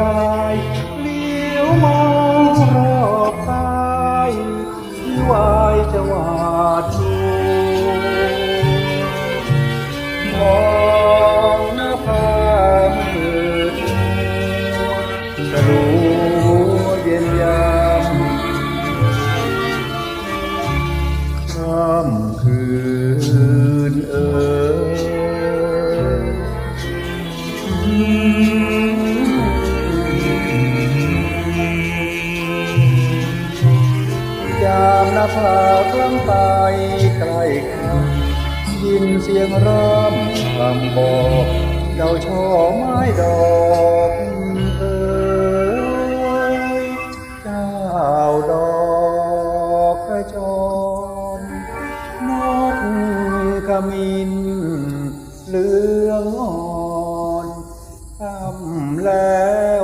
ดี ผากลำไปใกล้คันยินเสียงร่ำคำบอกเจ้าช่อไม้ดอกเอยเจ้าดอกกระจรนกขมินเหลืองอ่อนคำแล้ว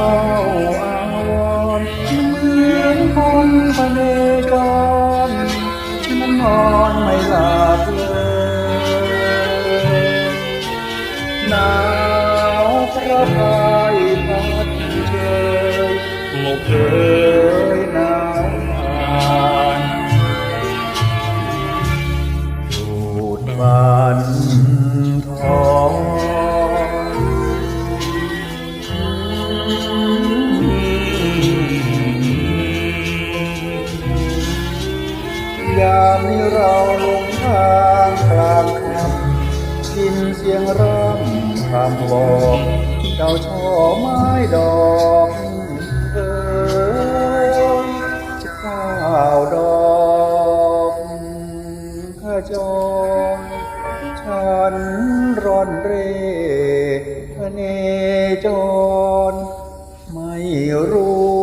ฝ้าอาวรเหมือนคนพเนจรมันนอนไม่หลับเลยหนาวพระพายพัดเชยอกเอ่ยหนาวผ่านสูดมันทอง เราลงทางกลางค่ำยินเสียงร่ำคำบอกเจ้าช่อไม้ดอกเอ่ยข้าวดอกขจรฉันร่อนเร่พเนจร ไม่รู้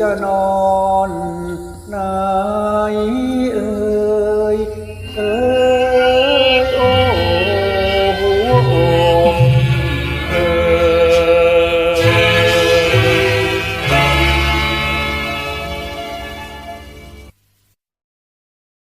จะนอนไหนเออ